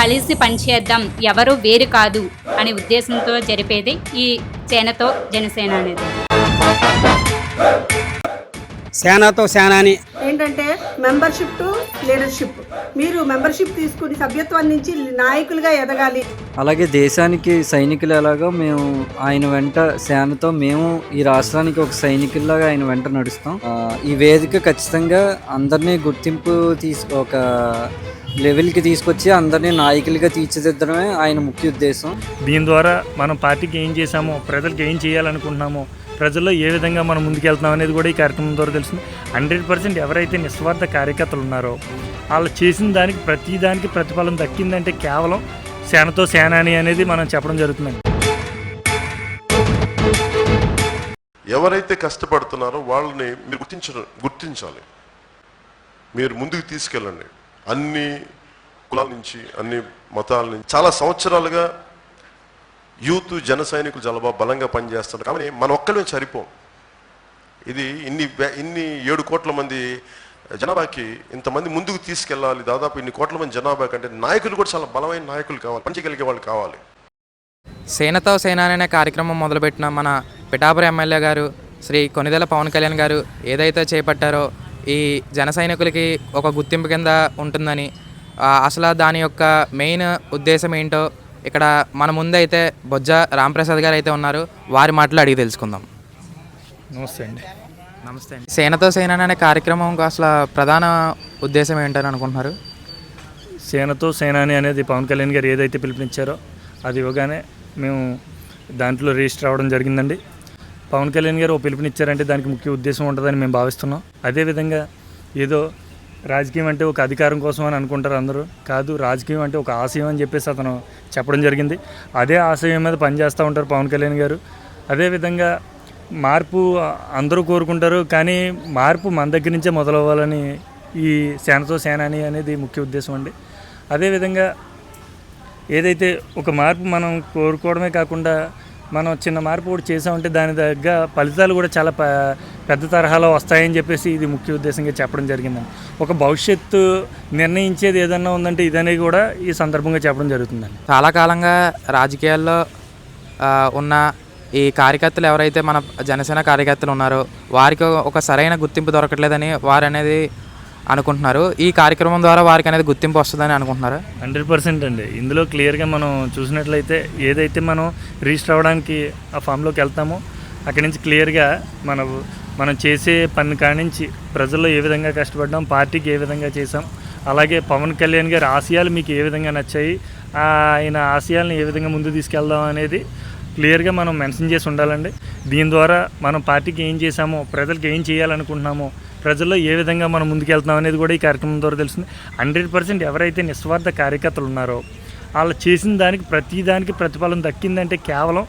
కలిసి పనిచేద్దాం ఎవరు వేరు కాదు అనే ఉద్దేశంతో జరిపేది ఈ సేనతో జనసేన అనేది. సేనాతో సేనాని. ఏంటంటే మెంబర్షిప్ టు లీడర్షిప్. మీరు మెంబర్షిప్ తీసుకుని సభ్యత్వం నుంచి నాయకులుగా ఎదగాలి. అలాగే దేశానికి సైనికులు ఎలాగో మేము ఆయన వెంట సేనతో మేము ఈ రాష్ట్రానికి ఒక సైనికుల్లాగా ఆయన వెంట నడుస్తాం. ఈ వేదిక ఖచ్చితంగా అందరినీ గుర్తింపు తీసు ఒక లెవెల్కి తీసుకొచ్చి అందరినీ నాయకులుగా తీర్చిదిద్దడమే ఆయన ముఖ్య ఉద్దేశం. దీని ద్వారా మనం పార్టీకి ఏం చేశామో ప్రజలకు ఏం చేయాలనుకుంటున్నామో ప్రజల్లో ఏ విధంగా మనం ముందుకెళ్తున్నాం అనేది కూడా ఈ కార్యక్రమం ద్వారా తెలుస్తుంది హండ్రెడ్ పర్సెంట్ ఎవరైతే నిస్వార్థ కార్యకర్తలు ఉన్నారో వాళ్ళు చేసిన దానికి ప్రతి దానికి ప్రతిఫలం దక్కిందంటే కేవలం సేనతో సేనాని అనేది మనం చెప్పడం జరుగుతుందండి. ఎవరైతే కష్టపడుతున్నారో వాళ్ళని మీరు గుర్తించ గుర్తించాలి. మీరు ముందుకు తీసుకెళ్ళండి. అన్ని కులాల నుంచి అన్ని మతాల నుంచి. చాలా సంవత్సరాలుగా యూత్ జన సైనికులు చాలా బలంగా పనిచేస్తారు కానీ మన ఒక్కడే సరిపోం ఇది ఇన్ని ఇన్ని ఏడు కోట్ల మంది జనాభాకి ఇంతమంది ముందుకు తీసుకెళ్ళాలి. దాదాపు ఇన్ని కోట్ల మంది జనాభా కంటే నాయకులు కూడా చాలా బలమైన నాయకులు కావాలి. పంచగలిగే వాళ్ళు కావాలి. సేనతో సేన అనే కార్యక్రమం మొదలుపెట్టిన మన పిఠాపురం ఎమ్మెల్యే గారు శ్రీ కొనిదెల పవన్ కళ్యాణ్ గారు ఏదైతే చేపట్టారో ఈ జన సైనికులకి ఒక గుర్తింపు కింద ఉంటుందని అసలు దాని యొక్క మెయిన్ ఉద్దేశం ఏంటో ఇక్కడ మన ముందైతే బొజ్జ రాంప్రసాద్ గారు అయితే ఉన్నారు. వారి మాటలు అడిగి తెలుసుకుందాం. నమస్తే అండి. నమస్తే అండి. సేనతో సేన అనే కార్యక్రమం అసలు ప్రధాన ఉద్దేశం ఏంటని అనుకుంటున్నారు? సేనతో సేనాని అనేది పవన్ కళ్యాణ్ గారు ఏదైతే పిలుపునిచ్చారో అది ఇవ్వగానే మేము దాంట్లో రిజిస్టర్ అవ్వడం జరిగిందండి. పవన్ కళ్యాణ్ గారు ఓ పిలుపునిచ్చారంటే దానికి ముఖ్య ఉద్దేశం ఉంటుందని మేము భావిస్తున్నాం. అదేవిధంగా ఏదో రాజకీయం అంటే ఒక అధికారం కోసం అని అనుకుంటారు అందరూ. కాదు రాజకీయం అంటే ఒక ఆశయం అని చెప్పేసి అతను చెప్పడం జరిగింది. అదే ఆశయం మీద పనిచేస్తూ ఉంటారు పవన్ కళ్యాణ్ గారు. అదేవిధంగా మార్పు అందరూ కోరుకుంటారు కానీ మార్పు మన దగ్గర నుంచే మొదలవ్వాలని ఈ సేనతో సేనాని అనేది ముఖ్య ఉద్దేశం అండి. అదేవిధంగా ఏదైతే ఒక మార్పు మనం కోరుకోవడమే కాకుండా మనం చిన్న మార్పు కూడా చేసామంటే దాని దగ్గర ఫలితాలు కూడా చాలా పెద్ద తరహాలో వస్తాయని చెప్పేసి ఇది ముఖ్య ఉద్దేశంగా చెప్పడం జరిగిందండి ఒక భవిష్యత్తు నిర్ణయించేది ఏదన్నా ఉందంటే ఇదనే కూడా ఈ సందర్భంగా చెప్పడం జరుగుతుందండి. చాలా కాలంగా రాజకీయాల్లో ఉన్న ఈ కార్యకర్తలు ఎవరైతే మన జనసేన కార్యకర్తలు ఉన్నారో వారికి ఒక సరైన గుర్తింపు దొరకట్లేదని వారనేది అనుకుంటున్నారు. ఈ కార్యక్రమం ద్వారా వారికి అనేది గుర్తింపు వస్తుందని అనుకుంటున్నారు? హండ్రెడ్ పర్సెంట్ అండి. ఇందులో క్లియర్గా మనం చూసినట్లయితే ఏదైతే మనం రిజిస్టర్ అవ్వడానికి ఆ ఫామ్లోకి వెళ్తామో అక్కడి నుంచి క్లియర్గా మన మనం చేసే పని కానించి ప్రజల్లో ఏ విధంగా కష్టపడ్డాం పార్టీకి ఏ విధంగా చేసాం అలాగే పవన్ కళ్యాణ్ గారి ఆశయాలు మీకు ఏ విధంగా నచ్చాయి ఆయన ఆశయాలను ఏ విధంగా ముందు తీసుకెళ్దాం అనేది క్లియర్గా మనం మెన్షన్ చేసి ఉండాలండి. దీని ద్వారా మనం పార్టీకి ఏం చేసామో ప్రజలకు ఏం చేయాలనుకుంటున్నామో ప్రజల్లో ఏ విధంగా మనం ముందుకెళ్తున్నాం అనేది కూడా ఈ కార్యక్రమం ద్వారా తెలుస్తుంది. హండ్రెడ్ పర్సెంట్ ఎవరైతే నిస్వార్థ కార్యకర్తలు ఉన్నారో వాళ్ళు చేసిన దానికి ప్రతి దానికి ప్రతిఫలం దక్కిందంటే కేవలం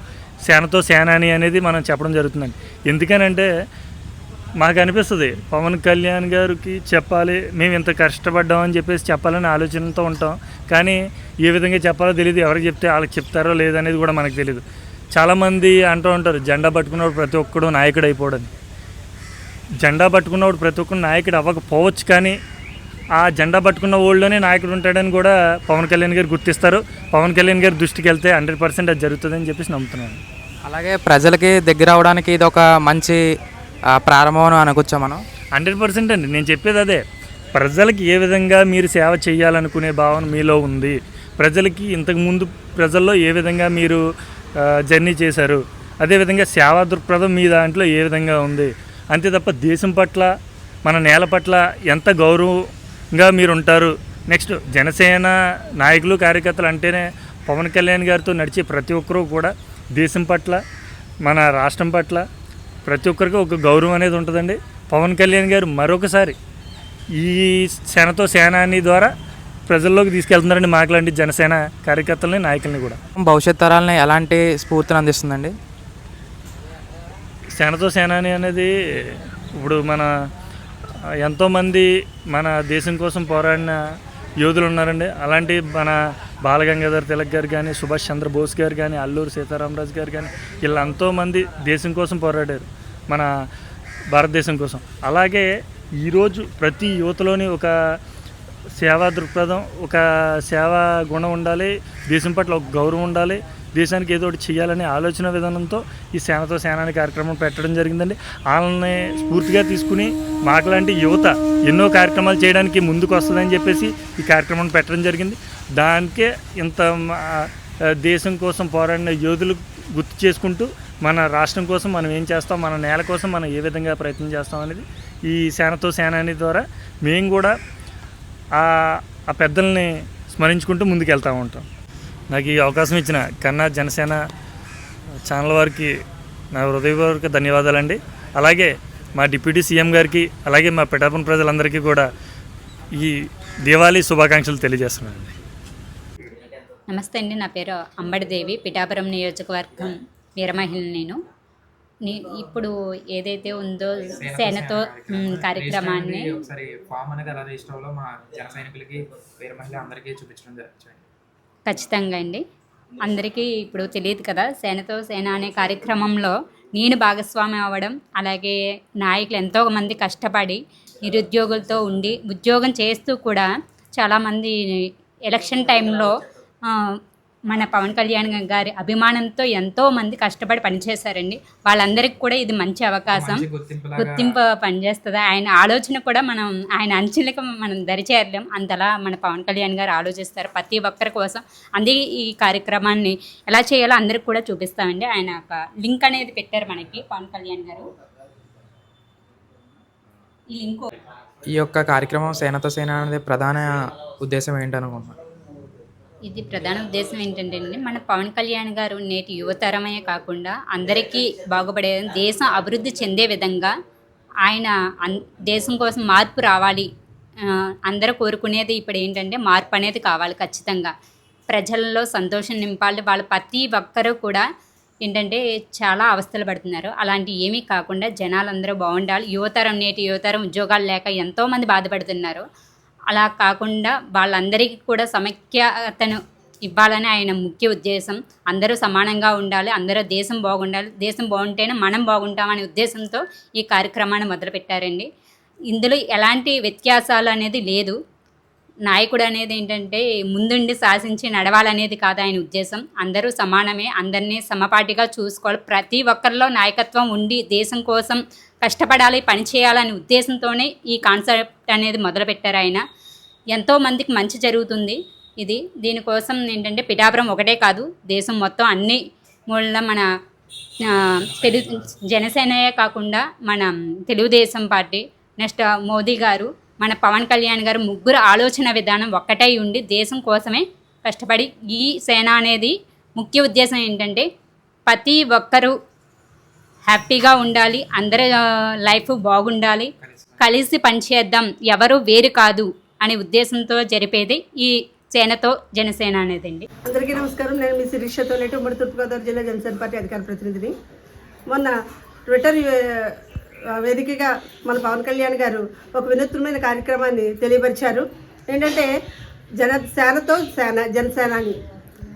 సేనతో సేనాని అనేది మనం చెప్పడం జరుగుతుందండి. ఎందుకనంటే మాకు అనిపిస్తుంది పవన్ కళ్యాణ్ గారికి చెప్పాలి మేము ఇంత కష్టపడ్డామని చెప్పేసి చెప్పాలని ఆలోచనతో ఉంటాం. కానీ ఏ విధంగా చెప్పాలో తెలియదు ఎవరికి చెప్తే వాళ్ళకి చెప్తారో లేదనేది కూడా మనకు తెలియదు చాలామంది అంటూ ఉంటారు జెండా పట్టుకున్నప్పుడు ప్రతి ఒక్కడు నాయకుడు అయిపోవడం జెండా పట్టుకున్నప్పుడు ప్రతి ఒక్కరు నాయకుడు అవ్వకపోవచ్చు కానీ ఆ జెండా పట్టుకున్న ఊళ్ళోనే నాయకుడు ఉంటాడని కూడా పవన్ కళ్యాణ్ గారు గుర్తిస్తారు. పవన్ కళ్యాణ్ గారి దృష్టికి వెళ్తే హండ్రెడ్ పర్సెంట్ అది జరుగుతుందని చెప్పేసి నమ్ముతున్నాను. అలాగే ప్రజలకి దగ్గర అవడానికి ఇది ఒక మంచి ప్రారంభం అని అనుకోవచ్చా మనం? హండ్రెడ్ పర్సెంట్ అండి. నేను చెప్పేది అదే. ప్రజలకి ఏ విధంగా మీరు సేవ చేయాలనుకునే భావన మీలో ఉంది. ప్రజలకి ఇంతకుముందు ప్రజల్లో ఏ విధంగా మీరు జర్నీ చేశారు. అదేవిధంగా సేవా దృక్పథం మీ దాంట్లో ఏ విధంగా ఉంది? అంతే తప్ప దేశం పట్ల మన నేల పట్ల ఎంత గౌరవంగా మీరు ఉంటారు నెక్స్ట్ జనసేన నాయకులు కార్యకర్తలు అంటేనే పవన్ కళ్యాణ్ గారితో నడిచే ప్రతి ఒక్కరూ కూడా దేశం పట్ల మన రాష్ట్రం పట్ల ప్రతి ఒక్కరికి ఒక గౌరవం అనేది ఉంటుందండి. పవన్ కళ్యాణ్ గారు మరొకసారి ఈ సేనతో సేనాని ద్వారా ప్రజల్లోకి తీసుకెళ్తున్నారండి మాకులాంటి జనసేన కార్యకర్తలని నాయకుల్ని కూడా. భవిష్యత్ తరాలని ఎలాంటి స్ఫూర్తిని అందిస్తుందండి? సేనతో సేనాని అనేది ఇప్పుడు మన ఎంతోమంది మన దేశం కోసం పోరాడిన యోధులు ఉన్నారండి. అలాంటి మన బాలగంగాధర్ తిలక్ గారు కానీ సుభాష్ చంద్రబోస్ గారు కానీ అల్లూరు సీతారామరాజు గారు కానీ వీళ్ళు ఎంతోమంది దేశం కోసం పోరాడారు మన భారతదేశం కోసం. అలాగే ఈరోజు ప్రతి యువతలోని ఒక సేవా దృక్పథం ఒక సేవా గుణం ఉండాలి దేశం పట్ల ఒక గౌరవం ఉండాలి దేశానికి ఏదో ఒకటి చేయాలనే ఆలోచన విధానంతో ఈ సేనతో సేనాని కార్యక్రమం పెట్టడం జరిగిందండి. వాళ్ళని స్ఫూర్తిగా తీసుకుని మాకులాంటి యువత ఎన్నో కార్యక్రమాలు చేయడానికి ముందుకు వస్తుందని చెప్పేసి ఈ కార్యక్రమం పెట్టడం జరిగింది. దానికే ఇంత దేశం కోసం పోరాడిన యోధులు గుర్తు చేసుకుంటూ మన రాష్ట్రం కోసం మనం ఏం చేస్తాం మన నేల కోసం మనం ఏ విధంగా ప్రయత్నం చేస్తాం అనేది ఈ సేనతో సేనాని ద్వారా మేము కూడా ఆ పెద్దల్ని స్మరించుకుంటూ ముందుకెళ్తూ ఉంటాం. నాకు ఈ అవకాశం ఇచ్చిన కన్నా జనసేన ఛానల్ వారికి నా హృదయపూర్వక ధన్యవాదాలండి. అలాగే మా డిప్యూటీ సీఎం గారికి అలాగే మా పిఠాపురం ప్రజలందరికీ కూడా ఈ దివాళీ శుభాకాంక్షలు తెలియజేస్తున్నానండి. నమస్తే అండి. నా పేరు అంబడిదేవి పిఠాపురం నియోజకవర్గం వీరమహిళ నేను. ఇప్పుడు ఏదైతే ఉందో సేనతో కార్యక్రమాన్ని ఒకసారి ఫామ్ అనేది ఎలా రిజిస్టర్ అవ్వాలో మా జన సైనికులకి వేరే మహిళ అందరికీ చూపించడం జరుగుతుంది. ఖచ్చితంగా అండి. అందరికీ ఇప్పుడు తెలియదు కదా సేనతో సేన అనే కార్యక్రమంలో నేను భాగస్వామి అవ్వడం అలాగే నాయకులు ఎంతో మంది కష్టపడి నిరుద్యోగులతో ఉండి ఉద్యోగం చేస్తూ కూడా చాలామంది ఎలక్షన్ టైంలో మన పవన్ కళ్యాణ్ గారి అభిమానంతో ఎంతో మంది కష్టపడి పనిచేశారండి. వాళ్ళందరికీ కూడా ఇది మంచి అవకాశం. గుర్తింపు పనిచేస్తుంది. ఆయన ఆలోచన కూడా మనం ఆయన అంచెలకు మనం దరిచేరలేం. అంతలా మన పవన్ కళ్యాణ్ గారు ఆలోచిస్తారు ప్రతి ఒక్కరి కోసం. అందుకే ఈ కార్యక్రమాన్ని ఎలా చేయాలో అందరికి కూడా చూపిస్తామండి. ఆయన ఒక లింక్ అనేది పెట్టారు మనకి పవన్ కళ్యాణ్ గారు. ఈ లింక్ ఈ యొక్క కార్యక్రమం సేనతో సేన అనేది ప్రధాన ఉద్దేశం ఏంటనుకుంటున్నాను? ఇది ప్రధాన ఉద్దేశం ఏంటంటే అండి, మన పవన్ కళ్యాణ్ గారు నేటి యువతరమే కాకుండా అందరికీ బాగుపడే దేశం అభివృద్ధి చెందే విధంగా ఆయన అన్ దేశం కోసం మార్పు రావాలి అందరూ కోరుకునేది ఇప్పుడు ఏంటంటే మార్పు అనేది కావాలి ఖచ్చితంగా. ప్రజల్లో సంతోషం నింపాలి వాళ్ళు ప్రతి ఒక్కరూ కూడా ఏంటంటే చాలా అవస్థలు పడుతున్నారు. అలాంటి ఏమీ కాకుండా జనాలందరూ బాగుండాలి యువతరం నేటి యువతరం ఉద్యోగాలు లేక ఎంతోమంది బాధపడుతున్నారు. అలా కాకుండా వాళ్ళందరికీ కూడా సమైక్యతను ఇవ్వాలని ఆయన ముఖ్య ఉద్దేశం. అందరూ సమానంగా ఉండాలి అందరూ దేశం బాగుండాలి దేశం బాగుంటేనే మనం బాగుంటామనే ఉద్దేశంతో ఈ కార్యక్రమాన్ని మొదలుపెట్టారండి. ఇందులో ఎలాంటి వ్యత్యాసాలు అనేది లేదు. నాయకుడు అనేది ఏంటంటే ముందుండి శాసించి నడవాలనేది కాదు ఆయన ఉద్దేశం. అందరూ సమానమే అందరినీ సమపాటిగా చూసుకోవాలి. ప్రతి ఒక్కరిలో నాయకత్వం ఉండి దేశం కోసం కష్టపడాలి పనిచేయాలనే ఉద్దేశంతోనే ఈ కాన్సెప్ట్ అనేది మొదలుపెట్టారు ఆయన. ఎంతో మందికి మంచి జరుగుతుంది ఇది. దీనికోసం ఏంటంటే పిఠాపురం ఒకటే కాదు దేశం మొత్తం అన్ని మూలన మన తెలుగు జనసేనయే కాకుండా మన తెలుగుదేశం పార్టీ నెక్స్ట్ మోదీ గారు మన పవన్ కళ్యాణ్ గారు ముగ్గురు ఆలోచన విధానం ఒక్కటై ఉండి దేశం కోసమే కష్టపడి ఈ సేన అనేది ముఖ్య ఉద్దేశం ఏంటంటే ప్రతి ఒక్కరూ హ్యాపీగా ఉండాలి అందరి లైఫ్ బాగుండాలి కలిసి పనిచేద్దాం ఎవరు వేరు కాదు అనే ఉద్దేశంతో జరిపేది ఈ సేనతో జనసేన అనేదండి. అందరికీ నమస్కారం. నేను మీ శిరీషతో ఉమ్మడి తూర్పుగోదావరి జిల్లా జనసేన పార్టీ అధికార ప్రతినిధిని. మొన్న ట్విట్టర్ వేదికగా మన పవన్ కళ్యాణ్ గారు ఒక వినూత్నమైన కార్యక్రమాన్ని తెలియపరిచారు. ఏంటంటే జన సేనతో సేన జనసేనాని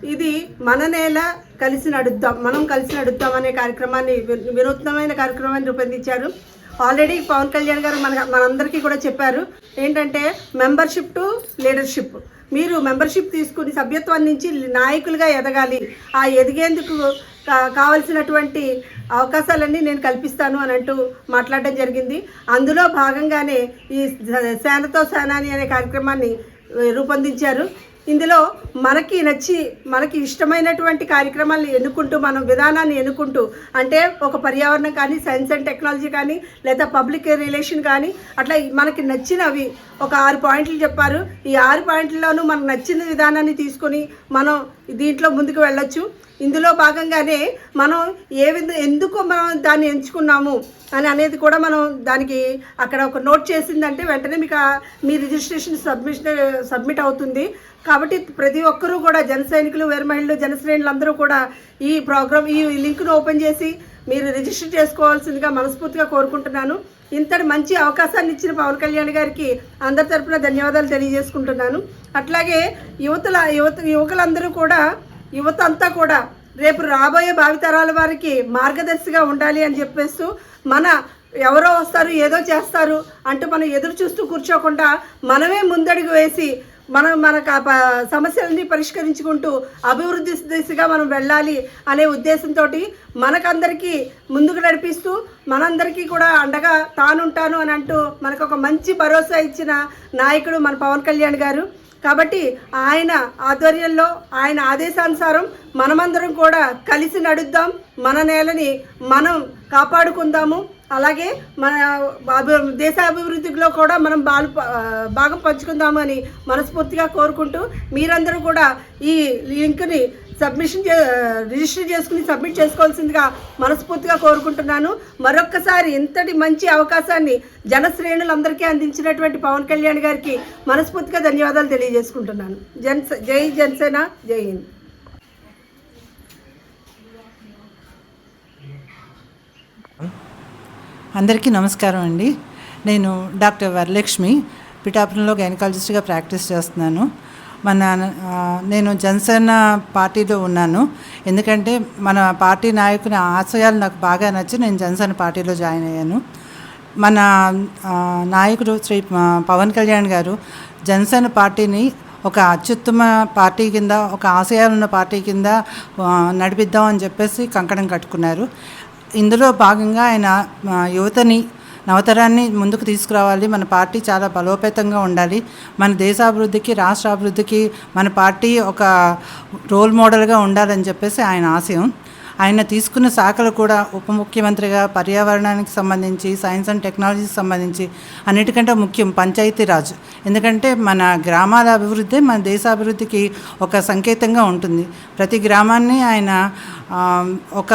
ఇది మన నేల కలిసి నడుద్దాం మనం కలిసి నడుద్దాం అనే కార్యక్రమాన్ని వి- వినూత్నమైన కార్యక్రమాన్ని రూపొందించారు. ఆల్రెడీ పవన్ కళ్యాణ్ గారు మన మనందరికీ కూడా చెప్పారు. ఏంటంటే మెంబర్షిప్ టు లీడర్షిప్ మీరు మెంబర్షిప్ తీసుకుని సభ్యత్వం నుంచి నాయకులుగా ఎదగాలి. ఆ ఎదిగేందుకు కావలసినటువంటి అవకాశాలన్నీ నేను కల్పిస్తాను అని అంటూ మాట్లాడడం జరిగింది. అందులో భాగంగానే ఈ సేనతో సేనాని అనే కార్యక్రమాన్ని రూపొందించారు. ఇందులో మనకి నచ్చి మనకి ఇష్టమైనటువంటి కార్యక్రమాలను ఎన్నుకుంటూ మనం విధానాన్ని ఎన్నుకుంటూ అంటే ఒక పర్యావరణం కానీ సైన్స్ అండ్ టెక్నాలజీ కానీ లేదా పబ్లిక్ రిలేషన్ కానీ అట్లా మనకి నచ్చినవి ఒక ఆరు పాయింట్లు చెప్పారు. ఈ ఆరు పాయింట్లలోనూ మనకు నచ్చిన విధానాన్ని తీసుకొని మనం దీంట్లో ముందుకు వెళ్ళొచ్చు. ఇందులో భాగంగానే మనం ఏ విధ ఎందుకు మనం దాన్ని ఎంచుకున్నాము అని అనేది కూడా మనం దానికి అక్కడ ఒక నోట్ చేసిందంటే వెంటనే మీకు మీ రిజిస్ట్రేషన్ సబ్మిషన్ సబ్మిట్ అవుతుంది. కా కాబట్టి ప్రతి ఒక్కరూ కూడా జన సైనికులు వేరు మహిళలు జనశ్రేణులు అందరూ కూడా ఈ ప్రోగ్రామ్ ఈ లింక్ను ఓపెన్ చేసి మీరు రిజిస్టర్ చేసుకోవాల్సిందిగా మనస్ఫూర్తిగా కోరుకుంటున్నాను. ఇంతటి మంచి అవకాశాన్ని ఇచ్చిన పవన్ కళ్యాణ్ గారికి అందరి తరఫున ధన్యవాదాలు తెలియజేసుకుంటున్నాను. అట్లాగే యువతల యువత యువకులందరూ కూడా యువత అంతా కూడా రేపు రాబోయే భావితరాల వారికి మార్గదర్శిగా ఉండాలి అని చెప్పేస్తూ మన ఎవరో వస్తారు ఏదో చేస్తారు అంటూ మనం ఎదురు చూస్తూ కూర్చోకుండా మనమే ముందడుగు వేసి మనం మనకు ఆ సమస్యలన్నీ పరిష్కరించుకుంటూ అభివృద్ధి దిశగా మనం వెళ్ళాలి అనే ఉద్దేశంతో మనకందరికీ ముందుకు నడిపిస్తూ మనందరికీ కూడా అండగా తానుంటాను అని అంటూ మనకు ఒక మంచి భరోసా ఇచ్చిన నాయకుడు మన పవన్ కళ్యాణ్ గారు. కాబట్టి ఆయన ఆధ్వర్యంలో ఆయన ఆదేశానుసారం మనమందరం కూడా కలిసి నడుద్దాం. మన నేలని మనం కాపాడుకుందాము. అలాగే మన అభి దేశ అభివృద్ధిలో కూడా మనం బాలు భాగం పంచుకుందామని మనస్ఫూర్తిగా కోరుకుంటూ మీరందరూ కూడా ఈ లింక్ని సబ్మిషన్ చే రిజిస్టర్ చేసుకుని సబ్మిట్ చేసుకోవాల్సిందిగా మనస్ఫూర్తిగా కోరుకుంటున్నాను. మరొక్కసారి ఇంతటి మంచి అవకాశాన్ని జనశ్రేణులందరికీ అందించినటువంటి పవన్ కళ్యాణ్ గారికి మనస్ఫూర్తిగా ధన్యవాదాలు తెలియజేసుకుంటున్నాను. జన్ జై జనసేన జై హింద్. అందరికీ నమస్కారం అండి. నేను డాక్టర్ వరలక్ష్మి పిఠాపురంలో గైనకాలజిస్ట్గా ప్రాక్టీస్ చేస్తున్నాను. మన నేను జనసేన పార్టీలో ఉన్నాను. ఎందుకంటే మన పార్టీ నాయకుని ఆశయాలు నాకు బాగా నచ్చి నేను జనసేన పార్టీలో జాయిన్ అయ్యాను. మన నాయకుడు శ్రీ పవన్ కళ్యాణ్ గారు జనసేన పార్టీని ఒక అత్యుత్తమ పార్టీ కింద ఒక ఆశయాలున్న పార్టీ కింద నడిపిద్దాం అని చెప్పేసి కంకణం కట్టుకున్నారు. ఇందులో భాగంగా ఆయన యువతని నవతరాన్ని ముందుకు తీసుకురావాలి. మన పార్టీ చాలా బలోపేతంగా ఉండాలి. మన దేశాభివృద్ధికి రాష్ట్ర అభివృద్ధికి మన పార్టీ ఒక రోల్ మోడల్గా ఉండాలని చెప్పేసి ఆయన ఆశయం. ఆయన తీసుకున్న శాఖలు కూడా ఉప ముఖ్యమంత్రిగా పర్యావరణానికి సంబంధించి సైన్స్ అండ్ టెక్నాలజీకి సంబంధించి అన్నిటికంటే ముఖ్యం పంచాయతీరాజ్. ఎందుకంటే మన గ్రామాల అభివృద్ధి మన దేశాభివృద్ధికి ఒక సంకేతంగా ఉంటుంది. ప్రతి గ్రామాన్ని ఆయన ఒక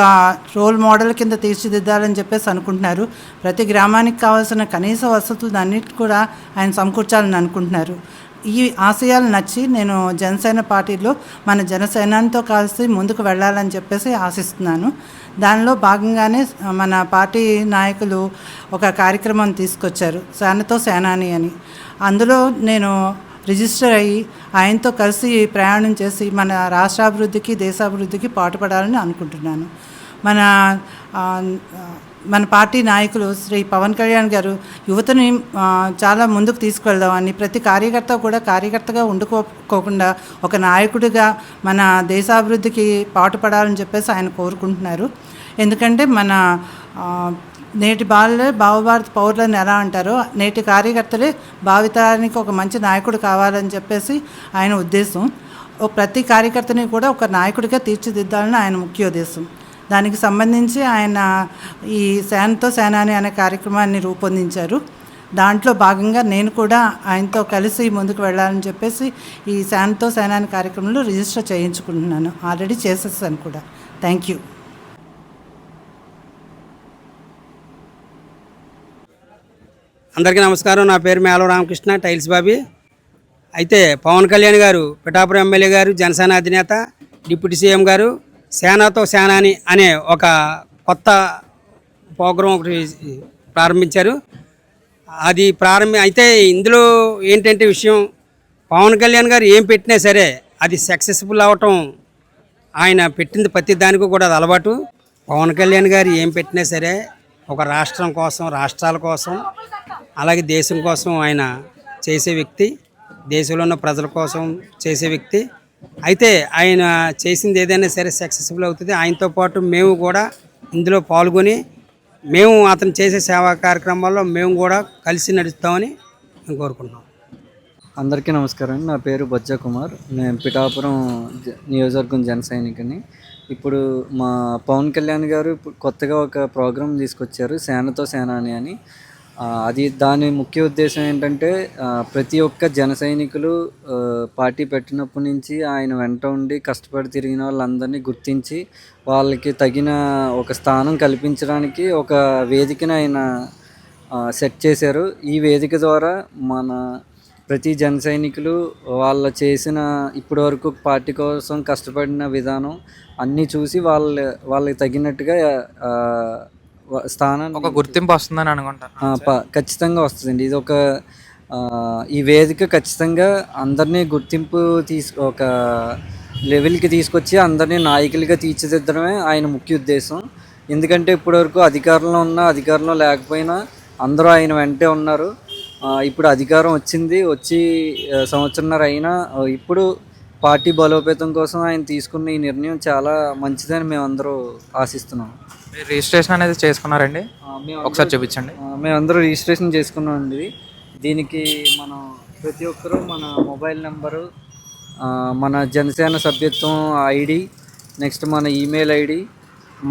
రోల్ మోడల్ కింద తీర్చిదిద్దాలని చెప్పేసి అనుకుంటున్నారు. ప్రతి గ్రామానికి కావాల్సిన కనీస వసతులు అన్నిటి కూడా ఆయన సమకూర్చాలని అనుకుంటున్నారు. ఈ ఆశయాలు నచ్చి నేను జనసేన పార్టీలో మన జనసేనతో కలిసి ముందుకు వెళ్ళాలని చెప్పేసి ఆశిస్తున్నాను. దానిలో భాగంగానే మన పార్టీ నాయకులు ఒక కార్యక్రమం తీసుకొచ్చారు సేనతో సేనాని అని. అందులో నేను రిజిస్టర్ అయ్యి ఆయనతో కలిసి ప్రయాణం చేసి మన రాష్ట్రాభివృద్ధికి దేశాభివృద్ధికి పాటుపడాలని అనుకుంటున్నాను. మన మన పార్టీ నాయకులు శ్రీ పవన్ కళ్యాణ్ గారు యువతని చాలా ముందుకు తీసుకెళ్దామని ప్రతి కార్యకర్త కూడా కార్యకర్తగా ఉండుకోకుండా ఒక నాయకుడిగా మన దేశాభివృద్ధికి పాటుపడాలని చెప్పేసి ఆయన కోరుకుంటున్నారు. ఎందుకంటే మన నేటి బాలలే భావభారత పౌరులని ఎలా అంటారో నేటి కార్యకర్తలే భావితరానికి ఒక మంచి నాయకుడు కావాలని చెప్పేసి ఆయన ఉద్దేశం. ఓ ప్రతి కార్యకర్తని కూడా ఒక నాయకుడిగా తీర్చిదిద్దాలని ఆయన ముఖ్య ఉద్దేశం దానికి సంబంధించి ఆయన ఈ శాన్తో సేనాని అనే కార్యక్రమాన్ని రూపొందించారు. దాంట్లో భాగంగా నేను కూడా ఆయనతో కలిసి ముందుకు వెళ్ళాలని చెప్పేసి ఈ శాన్తో సేనాని కార్యక్రమంలో రిజిస్టర్ చేయించుకుంటున్నాను. ఆల్రెడీ చేసేసాను కూడా. Thank you. అందరికీ నమస్కారం. నా పేరు మేలవ రామకృష్ణ టైల్స్ బాబీ. అయితే పవన్ కళ్యాణ్ గారు పిఠాపురం ఎమ్మెల్యే గారు జనసేన అధినేత డిప్యూటీ సీఎం గారు సేనాతో సేనాని అనే ఒక కొత్త ప్రోగ్రాం ఒకటి ప్రారంభించారు. అది ప్రారంభ అయితే ఇందులో ఏంటంటే విషయం పవన్ కళ్యాణ్ గారు ఏం పెట్టినా సరే అది సక్సెస్ఫుల్ అవటం ఆయన పెట్టింది ప్రతి దానికి కూడా అది అలవాటు. పవన్ కళ్యాణ్ గారు ఏం పెట్టినా సరే ఒక రాష్ట్రం కోసం రాష్ట్రాల కోసం అలాగే దేశం కోసం ఆయన చేసే వ్యక్తి దేశంలో ఉన్న ప్రజల కోసం చేసే వ్యక్తి. అయితే ఆయన చేసింది ఏదైనా సరే సక్సెస్ఫుల్ అవుతుంది. ఆయనతో పాటు మేము కూడా ఇందులో పాల్గొని మేము అతను చేసే సేవా కార్యక్రమాల్లో మేము కూడా కలిసి నడుస్తామని మేము కోరుకుంటున్నాం. అందరికీ నమస్కారం నా పేరు బొజ్జ కుమార్. నేను పిఠాపురం జ- నియోజకవర్గం జన సైనికుని. ఇప్పుడు మా పవన్ కళ్యాణ్ గారు ఇప్పుడు కొత్తగా ఒక ప్రోగ్రాం తీసుకొచ్చారు సేనతో సేనాని అని. అది దాని ముఖ్య ఉద్దేశం ఏంటంటే ప్రతి ఒక్క జన సైనికులు పార్టీ పెట్టినప్పటి నుంచి ఆయన వెంట ఉండి కష్టపడి తిరిగిన వాళ్ళందరినీ గుర్తించి వాళ్ళకి తగిన ఒక స్థానం కల్పించడానికి ఒక వేదికను ఆయన సెట్ చేశారు. ఈ వేదిక ద్వారా మన ప్రతి జన సైనికులు వాళ్ళ చేసిన ఇప్పటి వరకు పార్టీ కోసం కష్టపడిన విధానం అన్నీ చూసి వాళ్ళ వాళ్ళకి తగినట్టుగా స్థానాన్ని ఒక గుర్తింపు వస్తుందని ప- ఖచ్చితంగా వస్తుందండి. ఇది ఒక ఈ వేదిక ఖచ్చితంగా అందరినీ గుర్తింపు తీసు ఒక లెవెల్కి తీసుకొచ్చి అందరినీ నాయకులుగా తీర్చిదిద్దడమే ఆయన ముఖ్య ఉద్దేశం. ఎందుకంటే ఇప్పటివరకు అధికారంలో ఉన్న అధికారంలో లేకపోయినా అందరూ ఆయన వెంటే ఉన్నారు. ఇప్పుడు అధికారం వచ్చింది. వచ్చి సంవత్సరంన్నర అయినా ఇప్పుడు పార్టీ బలోపేతం కోసం ఆయన తీసుకున్న ఈ నిర్ణయం చాలా మంచిదని మేమందరూ ఆశిస్తున్నాం. మీరు రిజిస్ట్రేషన్ అనేది చేసుకున్నారండి? ఒకసారి చూపించండి. మేమందరూ రిజిస్ట్రేషన్ చేసుకున్నాం అండి దీనికి మనం ప్రతి ఒక్కరూ మన మొబైల్ నెంబరు మన జనసేన సభ్యత్వం ఐడి నెక్స్ట్ మన ఈమెయిల్ ఐడి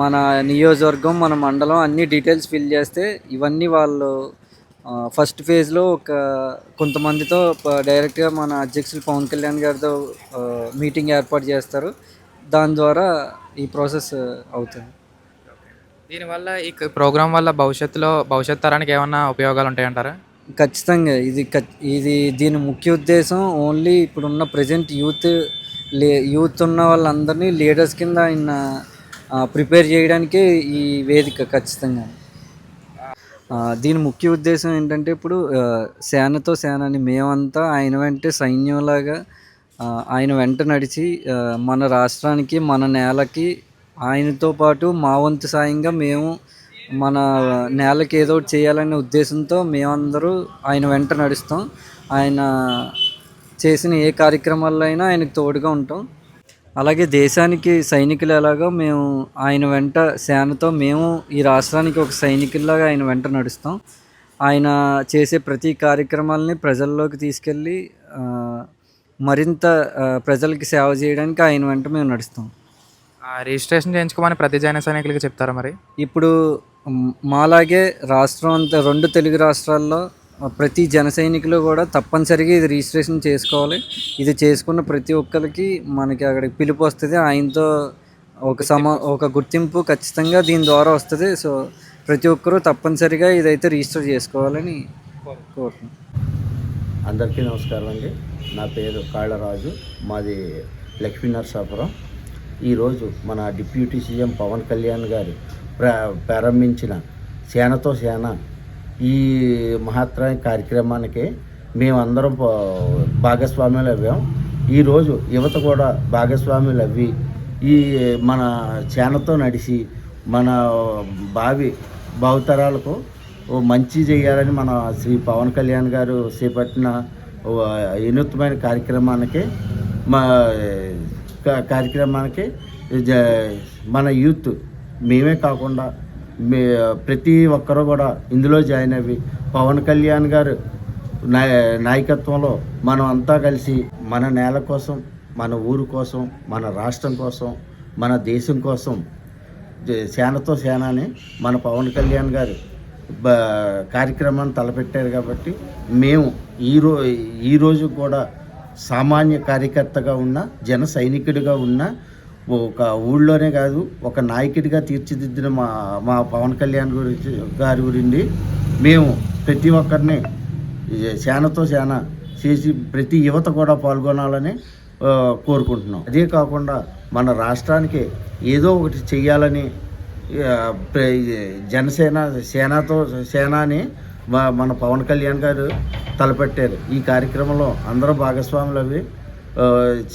మన నియోజకవర్గం మన మండలం అన్ని డీటెయిల్స్ ఫిల్ చేస్తే ఇవన్నీ వాళ్ళు ఫస్ట్ ఫేజ్లో ఒక కొంతమందితో డైరెక్ట్గా మన అధ్యక్షులు పవన్ కళ్యాణ్ గారితో మీటింగ్ ఏర్పాటు చేస్తారు. దాని ద్వారా ఈ ప్రాసెస్ అవుతుంది. దీనివల్ల ఈ ప్రోగ్రామ్ వల్ల భవిష్యత్తులో భవిష్యత్ తరానికి ఏమన్నా ఉపయోగాలు ఉంటాయంటారా ఖచ్చితంగా. ఇది ఇది దీని ముఖ్య ఉద్దేశం ఓన్లీ ఇప్పుడున్న ప్రజెంట్ యూత్ లే యూత్ ఉన్న వాళ్ళందరినీ లీడర్స్ కింద ఆయన ప్రిపేర్ చేయడానికే ఈ వేదిక ఖచ్చితంగా. దీని ముఖ్య ఉద్దేశం ఏంటంటే ఇప్పుడు సేనతో సేనని మేమంతా ఆయన వెంటే సైన్యంలాగా ఆయన వెంట నడిచి మన రాష్ట్రానికి మన నేలకి ఆయనతో పాటు మా వంతు సాయంగా మేము మన నేలకి ఏదో ఒకటి చేయాలనే ఉద్దేశంతో మేమందరూ ఆయన వెంట నడుస్తాం. ఆయన చేసిన ఏ కార్యక్రమాల్లో అయినా ఆయనకు తోడుగా ఉంటాం. అలాగే దేశానికి సైనికులు ఎలాగో మేము ఆయన వెంట సేనతో మేము ఈ రాష్ట్రానికి ఒక సైనికుల్లాగా ఆయన వెంట నడుస్తాం. ఆయన చేసే ప్రతి కార్యక్రమాలని ప్రజల్లోకి తీసుకెళ్ళి మరింత ప్రజలకి సేవ చేయడానికి ఆయన వెంట మేము నడుస్తాం. రిజిస్ట్రేషన్ చేయించుకోమని ప్రతి జన సైనికులకి చెప్తారా మరి? ఇప్పుడు మ్, మాలాగే రాష్ట్రం అంతా రెండు తెలుగు రాష్ట్రాల్లో ప్రతి జన సైనికులు కూడా తప్పనిసరిగా ఇది రిజిస్ట్రేషన్ చేసుకోవాలి. ఇది చేసుకున్న ప్రతి ఒక్కరికి మనకి అక్కడికి పిలుపు వస్తుంది. ఆయనతో ఒక సమ ఒక గుర్తింపు ఖచ్చితంగా దీని ద్వారా వస్తుంది. సో ప్రతి ఒక్కరూ తప్పనిసరిగా ఇదైతే రిజిస్టర్ చేసుకోవాలని కోరుతున్నాను అందరికీ నమస్కారం అండి. నా పేరు కాళ్ళరాజు. మాది లక్ష్మీ నరసాపురం ఈరోజు మన డిప్యూటీ సీఎం పవన్ కళ్యాణ్ గారు ప్రా ప్రారంభించిన సేనతో సేన ఈ మహత్తర కార్యక్రమానికి మేమందరం భాగస్వామ్యులు భాగస్వాములు అవ్వాం ఈరోజు యువత కూడా భాగస్వాములు అవ్వి ఈ మన సేనతో నడిచి మన భావి భావితరాలకు మంచి చేయాలని మన శ్రీ పవన్ కళ్యాణ్ గారు చేపట్టిన వినూత్నమైన కార్యక్రమానికి మా కార్యక్రమానికి జ- మన యూత్ మేమే కాకుండా మే ప్రతి ఒక్కరు కూడా ఇందులో జాయిన్ అయ్యి పవన్ కళ్యాణ్ గారు నాయ నాయకత్వంలో మనం అంతా కలిసి మన నేల కోసం మన ఊరు కోసం మన రాష్ట్రం కోసం మన దేశం కోసం సేనతో సేనాని మన పవన్ కళ్యాణ్ గారు కార్యక్రమాన్ని తలపెట్టారు కాబట్టి మేము ఈరో ఈరోజు కూడా సామాన్య కార్యకర్తగా ఉన్న జన సైనికుడిగా ఉన్న ఒక ఊళ్ళోనే కాదు ఒక నాయకుడిగా తీర్చిదిద్దిన మా మా పవన్ కళ్యాణ్ గురించి గారి గురించి మేము ప్రతి ఒక్కరిని సేనతో సేన చేసి ప్రతి యువత కూడా పాల్గొనాలని కోరుకుంటున్నాం. అదే కాకుండా మన రాష్ట్రానికి ఏదో ఒకటి చెయ్యాలని ప్ర- జనసేన సేనతో సేనాని మా- మన పవన్ కళ్యాణ్ గారు తలపెట్టారు. ఈ కార్యక్రమంలో అందరూ భాగస్వాములు అవి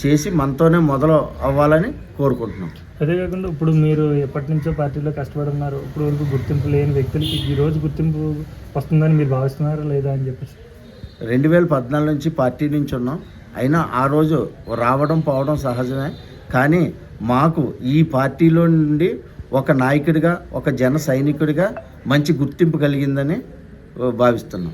చేసి మనతోనే మొదలు అవ్వాలని కోరుకుంటున్నాం. అదే కాకుండా ఇప్పుడు మీరు ఎప్పటి నుంచో పార్టీలో కష్టపడున్నారు ఇప్పుడు వరకు గుర్తింపు లేని వ్యక్తులకి ఈ రోజు గుర్తింపు వస్తుందని మీరు భావిస్తున్నారా లేదా అని చెప్పేసి? రెండు వేల పద్నాలుగు నుంచి పార్టీ నుంచి ఉన్నాం. అయినా ఆ రోజు రావడం పోవడం సహజమే. కానీ మాకు ఈ పార్టీలో నుండి ఒక నాయకుడిగా ఒక జన సైనికుడిగా మంచి గుర్తింపు కలిగిందని భావిస్తున్నాం.